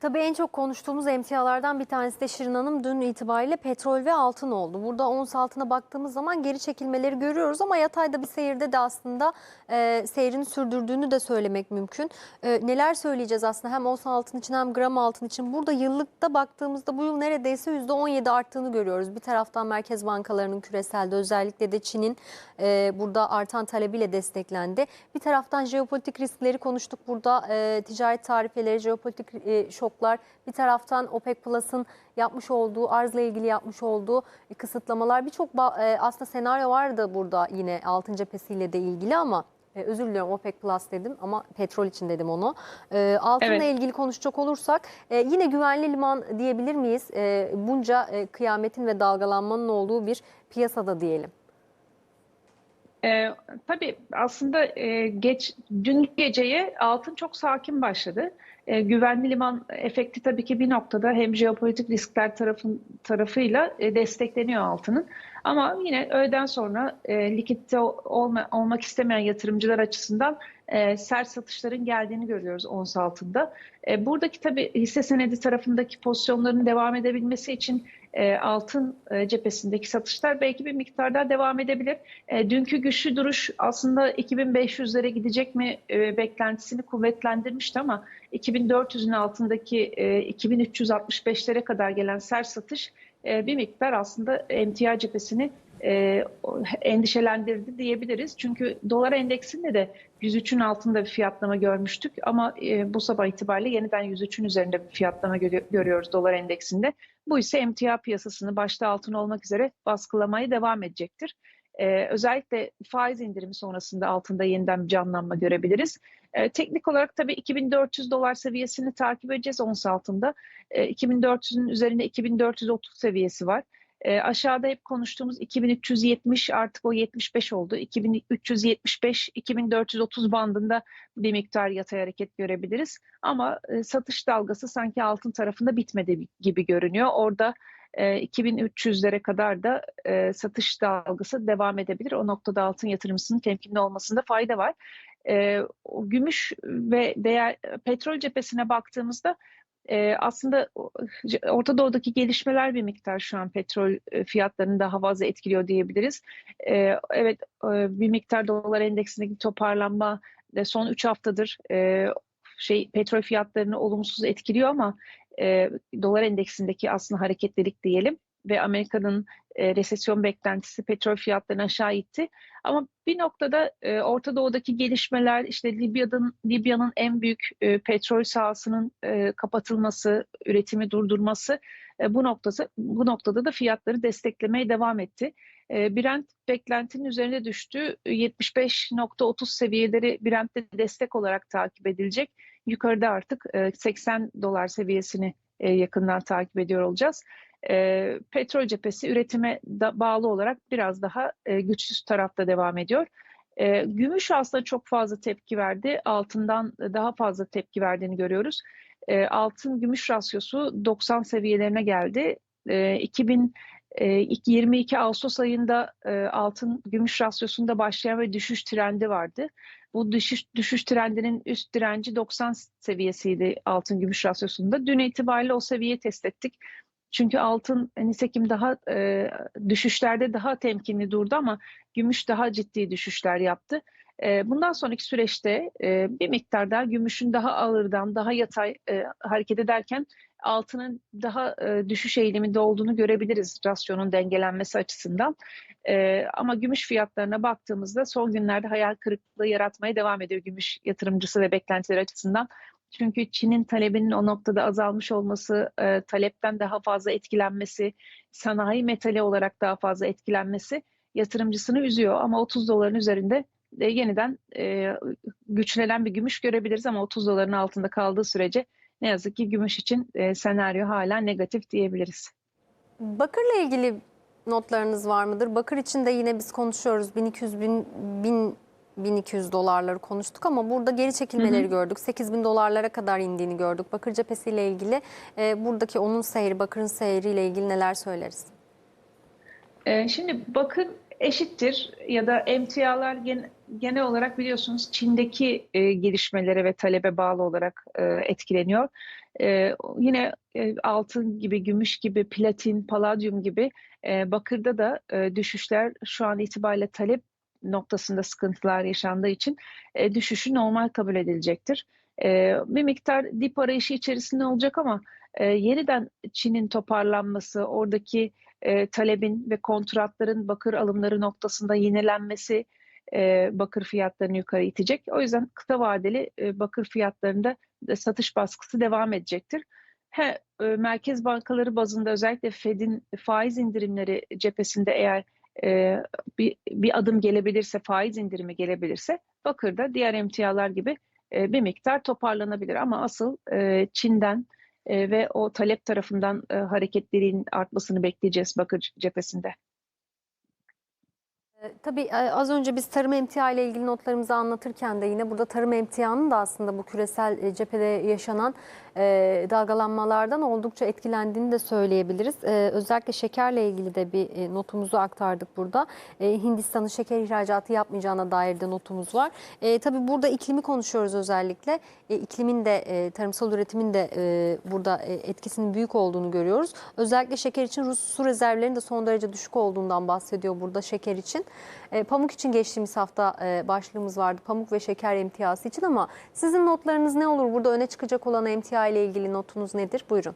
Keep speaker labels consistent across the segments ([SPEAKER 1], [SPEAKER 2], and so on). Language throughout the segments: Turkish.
[SPEAKER 1] Tabii en çok konuştuğumuz emtialardan bir tanesi de Şirin Hanım dün itibariyle petrol ve altın oldu. Burada ons altına baktığımız zaman geri çekilmeleri görüyoruz ama yatayda bir seyirde de aslında e, seyrini sürdürdüğünü de söylemek mümkün. E, neler söyleyeceğiz aslında hem ons altın için hem gram altın için? Burada yıllıkta baktığımızda bu yıl neredeyse %17 arttığını görüyoruz. Bir taraftan merkez bankalarının küreselde özellikle de Çin'in e, burada artan talebiyle desteklendi. Bir taraftan jeopolitik riskleri konuştuk burada e, ticaret tarifeleri, jeopolitik e, şoklar. Bir taraftan OPEC Plus'ın yapmış olduğu, arzla ilgili yapmış olduğu e, kısıtlamalar. Birçok e, aslında senaryo vardı burada yine altın cephesiyle de ilgili ama e, özür diliyorum OPEC Plus dedim ama petrol için dedim onu. E, altınla
[SPEAKER 2] Evet.
[SPEAKER 1] ilgili konuşacak olursak e, yine güvenli liman diyebilir miyiz? E, bunca e, kıyametin ve dalgalanmanın olduğu bir piyasada diyelim.
[SPEAKER 2] Ee, tabii aslında e, geç dün geceye altın çok sakin başladı. E, güvenli liman efekti tabii ki bir noktada hem jeopolitik riskler tarafın tarafıyla e, destekleniyor altının. Ama yine öğleden sonra e, likitte olma, olmak istemeyen yatırımcılar açısından e, sert satışların geldiğini görüyoruz ons altında. E, buradaki tabii hisse senedi tarafındaki pozisyonların devam edebilmesi için e, altın e, cephesindeki satışlar belki bir miktarda devam edebilir. E, dünkü güçlü duruş aslında 2500'lere gidecek mi e, beklentisini kuvvetlendirmişti ama 2400'ün altındaki e, 2365'lere kadar gelen sert satış e, bir miktar aslında emtia cephesini e, endişelendirdi diyebiliriz. Çünkü dolar endeksinde de 103'ün altında bir fiyatlama görmüştük ama e, bu sabah itibariyle yeniden 103'ün üzerinde bir fiyatlama görü- görüyoruz dolar endeksinde. Bu ise emtia piyasasını başta altın olmak üzere baskılamaya devam edecektir. Ee, özellikle faiz indirimi sonrasında altında yeniden bir canlanma görebiliriz. Ee, teknik olarak tabii 2400 dolar seviyesini takip edeceğiz ons altında. Ee, 2400'ün üzerinde 2430 seviyesi var. Ee, aşağıda hep konuştuğumuz 2370 artık o 75 oldu. 2375-2430 bandında bir miktar yatay hareket görebiliriz. Ama e, satış dalgası sanki altın tarafında bitmedi gibi görünüyor. Orada e, 2300'lere kadar da e, satış dalgası devam edebilir. O noktada altın yatırımcısının temkinli olmasında fayda var. E, gümüş ve değer petrol cephesine baktığımızda aslında Orta Doğu'daki gelişmeler bir miktar şu an petrol fiyatlarını daha fazla etkiliyor diyebiliriz. Evet bir miktar dolar endeksindeki toparlanma son 3 haftadır şey petrol fiyatlarını olumsuz etkiliyor ama dolar endeksindeki aslında hareketlilik diyelim ve Amerika'nın e, resesyon beklentisi petrol fiyatlarını aşağı itti. Ama bir noktada e, Orta Doğu'daki gelişmeler işte Libya'nın Libya'nın en büyük e, petrol sahasının e, kapatılması, üretimi durdurması e, bu noktası bu noktada da fiyatları desteklemeye devam etti. E, Brent beklentinin üzerine düştü. 75.30 seviyeleri Brent'te destek olarak takip edilecek. Yukarıda artık e, 80 dolar seviyesini e, yakından takip ediyor olacağız. E, petrol cephesi üretime da bağlı olarak biraz daha e, güçsüz tarafta devam ediyor. E, gümüş aslında çok fazla tepki verdi. Altından daha fazla tepki verdiğini görüyoruz. E, altın gümüş rasyosu 90 seviyelerine geldi. E, 2022 Ağustos ayında e, altın gümüş rasyosunda başlayan ve düşüş trendi vardı. Bu düşüş, düşüş trendinin üst direnci 90 seviyesiydi altın gümüş rasyosunda. Dün itibariyle o seviyeyi test ettik. Çünkü altın nitekim daha e, düşüşlerde daha temkinli durdu ama gümüş daha ciddi düşüşler yaptı. E, bundan sonraki süreçte e, bir miktar daha gümüşün daha ağırdan, daha yatay e, hareket ederken altının daha e, düşüş eğiliminde olduğunu görebiliriz rasyonun dengelenmesi açısından. E, ama gümüş fiyatlarına baktığımızda son günlerde hayal kırıklığı yaratmaya devam ediyor gümüş yatırımcısı ve beklentileri açısından. Çünkü Çin'in talebinin o noktada azalmış olması, e, talepten daha fazla etkilenmesi, sanayi metali olarak daha fazla etkilenmesi yatırımcısını üzüyor. Ama 30 doların üzerinde e, yeniden e, güçlenen bir gümüş görebiliriz ama 30 doların altında kaldığı sürece ne yazık ki gümüş için e, senaryo hala negatif diyebiliriz.
[SPEAKER 1] Bakırla ilgili notlarınız var mıdır? Bakır için de yine biz konuşuyoruz. 1200 bin, bin 1200 dolarları konuştuk ama burada geri çekilmeleri gördük. 8000 dolarlara kadar indiğini gördük. Bakır cephesiyle ilgili e, buradaki onun seyri, bakırın seyriyle ilgili neler söyleriz?
[SPEAKER 2] Ee, Şimdi bakın eşittir ya da emtialar gen- genel olarak biliyorsunuz Çin'deki e, gelişmelere ve talebe bağlı olarak e, etkileniyor. E, yine e, altın gibi, gümüş gibi, platin, paladyum gibi e, bakırda da e, düşüşler şu an itibariyle talep noktasında sıkıntılar yaşandığı için e, düşüşü normal kabul edilecektir. E, bir miktar dip arayışı içerisinde olacak ama e, yeniden Çin'in toparlanması, oradaki e, talebin ve kontratların bakır alımları noktasında yenilenmesi e, bakır fiyatlarını yukarı itecek. O yüzden kısa vadeli e, bakır fiyatlarında da satış baskısı devam edecektir. He, e, merkez bankaları bazında özellikle Fed'in faiz indirimleri cephesinde eğer e, bir, bir adım gelebilirse, faiz indirimi gelebilirse bakırda diğer emtialar gibi e, bir miktar toparlanabilir. Ama asıl e, Çin'den e, ve o talep tarafından e, hareketlerin artmasını bekleyeceğiz bakır cephesinde.
[SPEAKER 1] E, Tabii e, az önce biz tarım emtia ile ilgili notlarımızı anlatırken de yine burada tarım emtianın da aslında bu küresel e, cephede yaşanan e, dalgalanmalardan oldukça etkilendiğini de söyleyebiliriz. Özellikle şekerle ilgili de bir notumuzu aktardık burada. Hindistan'ın şeker ihracatı yapmayacağına dair de notumuz var. Tabii burada iklimi konuşuyoruz özellikle. İklimin de tarımsal üretimin de burada etkisinin büyük olduğunu görüyoruz. Özellikle şeker için Rus su rezervlerinin de son derece düşük olduğundan bahsediyor burada şeker için. E, pamuk için geçtiğimiz hafta e, başlığımız vardı. Pamuk ve şeker emtiyası için ama sizin notlarınız ne olur? Burada öne çıkacak olan emtia ile ilgili notunuz nedir? Buyurun.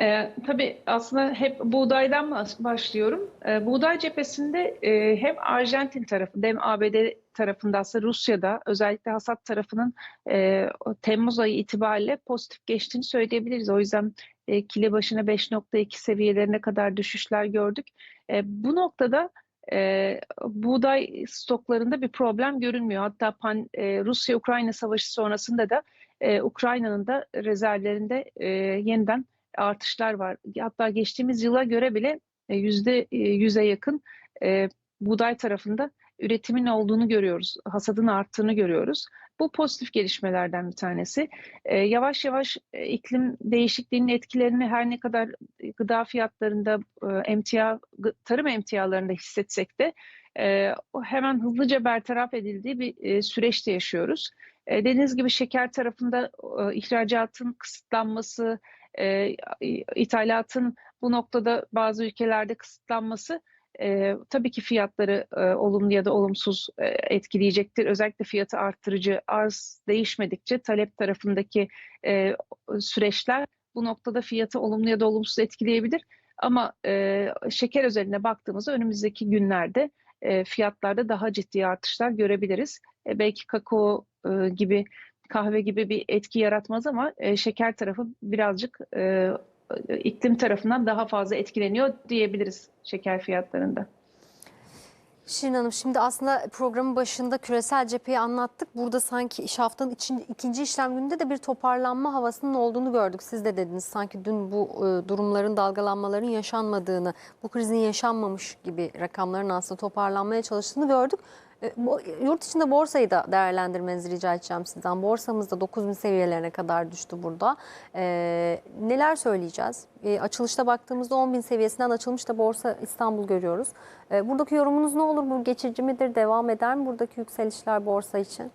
[SPEAKER 2] Ee, tabii aslında hep buğdaydan baş- başlıyorum. Ee, buğday cephesinde e, hem Arjantin tarafında hem ABD tarafında aslında Rusya'da özellikle hasat tarafının e, Temmuz ayı itibariyle pozitif geçtiğini söyleyebiliriz. O yüzden e, kilo başına 5.2 seviyelerine kadar düşüşler gördük. E, bu noktada e, buğday stoklarında bir problem görünmüyor. Hatta pan, e, Rusya-Ukrayna savaşı sonrasında da e, Ukrayna'nın da rezervlerinde e, yeniden artışlar var. Hatta geçtiğimiz yıla göre bile yüzde yüze yakın e, buğday tarafında üretimin olduğunu görüyoruz. Hasadın arttığını görüyoruz. Bu pozitif gelişmelerden bir tanesi. E, yavaş yavaş e, iklim değişikliğinin etkilerini her ne kadar gıda fiyatlarında, e, emtia, tarım emtialarında hissetsek de e, hemen hızlıca bertaraf edildiği bir e, süreçte yaşıyoruz. E, dediğiniz gibi şeker tarafında e, ihracatın kısıtlanması, e, ithalatın bu noktada bazı ülkelerde kısıtlanması e, tabii ki fiyatları e, olumlu ya da olumsuz e, etkileyecektir. Özellikle fiyatı arttırıcı arz değişmedikçe talep tarafındaki e, süreçler bu noktada fiyatı olumlu ya da olumsuz etkileyebilir. Ama e, şeker özeline baktığımızda önümüzdeki günlerde e, fiyatlarda daha ciddi artışlar görebiliriz. E, belki kakao e, gibi kahve gibi bir etki yaratmaz ama e, şeker tarafı birazcık e, iklim tarafından daha fazla etkileniyor diyebiliriz şeker fiyatlarında.
[SPEAKER 1] Şirin Hanım şimdi aslında programın başında küresel cepheyi anlattık. Burada sanki iş haftanın için, ikinci işlem gününde de bir toparlanma havasının olduğunu gördük. Siz de dediniz sanki dün bu e, durumların dalgalanmaların yaşanmadığını, bu krizin yaşanmamış gibi rakamların aslında toparlanmaya çalıştığını gördük. E, Yurt içinde borsayı da değerlendirmenizi rica edeceğim sizden. Borsamız da 9000 seviyelerine kadar düştü burada. E, neler söyleyeceğiz? E, açılışta baktığımızda 10.000 seviyesinden açılmış da Borsa İstanbul görüyoruz. E, buradaki yorumunuz ne olur? Bu geçici midir? Devam eder mi buradaki yükselişler borsa için?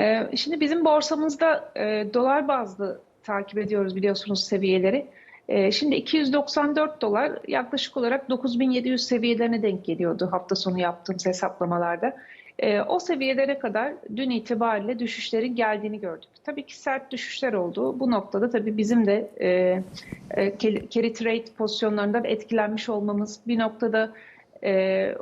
[SPEAKER 2] Ee, Şimdi bizim borsamızda e, dolar bazlı takip ediyoruz biliyorsunuz seviyeleri. E, Şimdi 294 dolar yaklaşık olarak 9700 seviyelerine denk geliyordu hafta sonu yaptığımız hesaplamalarda. E, O seviyelere kadar dün itibariyle düşüşlerin geldiğini gördük. Tabii ki sert düşüşler oldu. Bu noktada tabii bizim de e, e, carry trade pozisyonlarından etkilenmiş olmamız bir noktada e,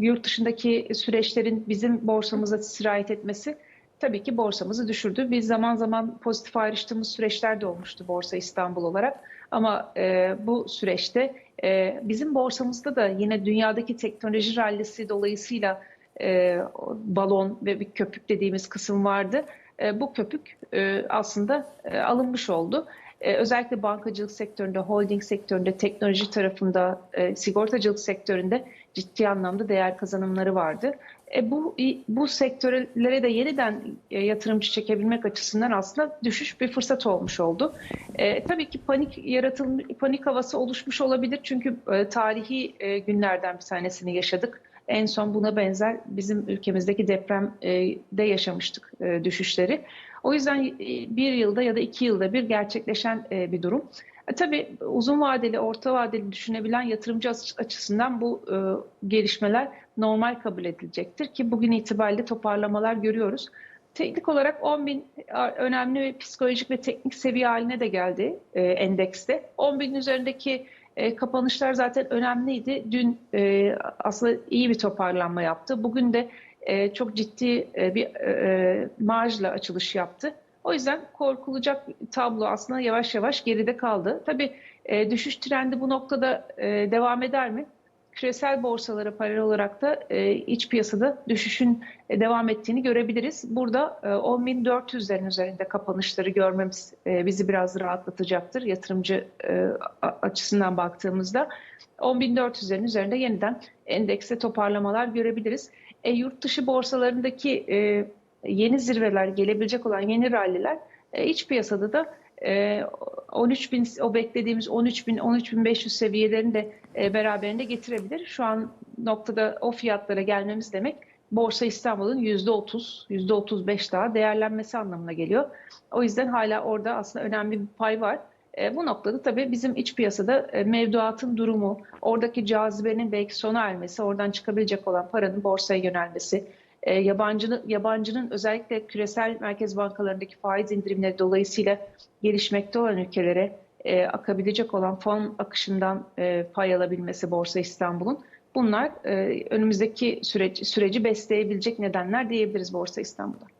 [SPEAKER 2] yurt dışındaki süreçlerin bizim borsamıza sirayet etmesi tabii ki borsamızı düşürdü. Biz zaman zaman pozitif ayrıştığımız süreçler de olmuştu Borsa İstanbul olarak. Ama e, bu süreçte e, bizim borsamızda da yine dünyadaki teknoloji rallisi dolayısıyla e, balon ve bir köpük dediğimiz kısım vardı. E, bu köpük e, aslında e, alınmış oldu. E, özellikle bankacılık sektöründe, holding sektöründe, teknoloji tarafında, e, sigortacılık sektöründe ciddi anlamda değer kazanımları vardı. E, bu bu sektörlere de yeniden e, yatırımcı çekebilmek açısından aslında düşüş bir fırsat olmuş oldu. E, tabii ki panik yaratılmış, panik havası oluşmuş olabilir çünkü e, tarihi e, günlerden bir tanesini yaşadık. En son buna benzer bizim ülkemizdeki depremde yaşamıştık düşüşleri. O yüzden e, bir yılda ya da iki yılda bir gerçekleşen e, bir durum. E, tabii uzun vadeli, orta vadeli düşünebilen yatırımcı aç- açısından bu gelişmeler normal kabul edilecektir ki bugün itibariyle toparlamalar görüyoruz. Teknik olarak 10 bin önemli ve psikolojik ve teknik seviye haline de geldi e, endekste. 10 bin üzerindeki e, kapanışlar zaten önemliydi. Dün e, aslında iyi bir toparlanma yaptı. Bugün de e, çok ciddi e, bir e, marjla açılış yaptı. O yüzden korkulacak tablo aslında yavaş yavaş geride kaldı. Tabii düşüş trendi bu noktada devam eder mi? Küresel borsalara paralel olarak da iç piyasada düşüşün devam ettiğini görebiliriz. Burada e, 10.400'lerin üzerinde kapanışları görmemiz bizi biraz rahatlatacaktır yatırımcı açısından baktığımızda. 10.400'lerin üzerinde yeniden endekse toparlamalar görebiliriz. E, yurt dışı borsalarındaki e, yeni zirveler, gelebilecek olan yeni ralliler e, iç piyasada da e, 13 bin, o beklediğimiz 13 bin, 13 bin 500 seviyelerini de e, beraberinde getirebilir. Şu an noktada o fiyatlara gelmemiz demek Borsa İstanbul'un %30, %35 daha değerlenmesi anlamına geliyor. O yüzden hala orada aslında önemli bir pay var. E, bu noktada tabii bizim iç piyasada e, mevduatın durumu, oradaki cazibenin belki sona ermesi, oradan çıkabilecek olan paranın borsaya yönelmesi, e, yabancının, yabancının özellikle küresel merkez bankalarındaki faiz indirimleri dolayısıyla gelişmekte olan ülkelere e, akabilecek olan fon akışından e, pay alabilmesi Borsa İstanbul'un bunlar e, önümüzdeki süreç, süreci besleyebilecek nedenler diyebiliriz Borsa İstanbul'a.